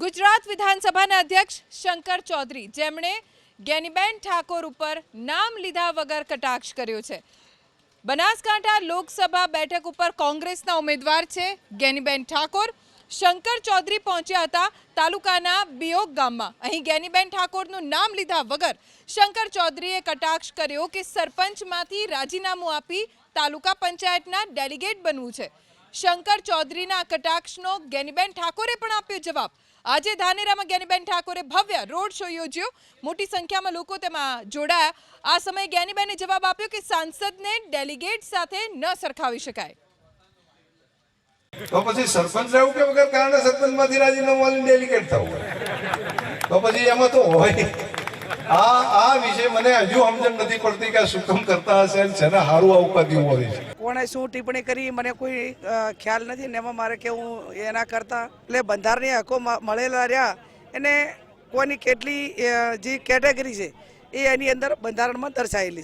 ગુજરાત વિધાનસભાના અધ્યક્ષ શંકર ચૌધરી જેમણે જ્ઞાનીબેન ઠાકોર ઉપર નામ લીધા વગર કટાક્ષ કર્યો છે. બનાસકાંઠા લોકસભા બેઠક ઉપર કોંગ્રેસના ઉમેદવાર છે જ્ઞાનીબેન ઠાકોર. શંકર ચૌધરી પહોંચ્યા હતા તાલુકાના બિયોગ ગામમાં. અહીં જ્ઞાનીબેન ઠાકોરનું નામ લીધા વગર શંકર ચૌધરીએ કટાક્ષ કર્યો કે સરપંચમાંથી રાજીનામું આપી તાલુકા પંચાયતના ડેલિગેટ બનવું છે. શંકર ચૌધરીના કટાક્ષનો જ્ઞાનીબેન ઠાકોરે પણ આપ્યો જવાબ. આજે ધાનેરામાં જ્ઞાનીબેન ઠાકોરે ભવ્ય રોડ શો યોજ્યો. મોટી સંખ્યામાં લોકો તેમાં જોડાયા. આ સમયે જ્ઞાનીબેને જવાબ આપ્યો કે સાંસદને ડેલિગેટ સાથે ન સરખાવી શકાય. તો પછી સરપંચ રહેવું કે વગર કારણે સરપંચમાંથી રાજીનામું આલીને ડેલિગેટ થવું તો પછી એમાં તો હોય. આ આ વિશે મને હજુ સમજણ નથી પડતી કે શું કરતા હશે અને શેના હારું આ ઉપાધિ હોય છે. કોણે શું ટિપ્પણી કરી, મને કોઈ ખ્યાલ નથી ને એમાં મારે કેવું એના કરતા. એટલે બંધારણીય હકો મળેલા રહ્યા. એને કોની કેટલી જે કેટેગરી છે, એ એની અંદર બંધારણમાં દર્શાવેલી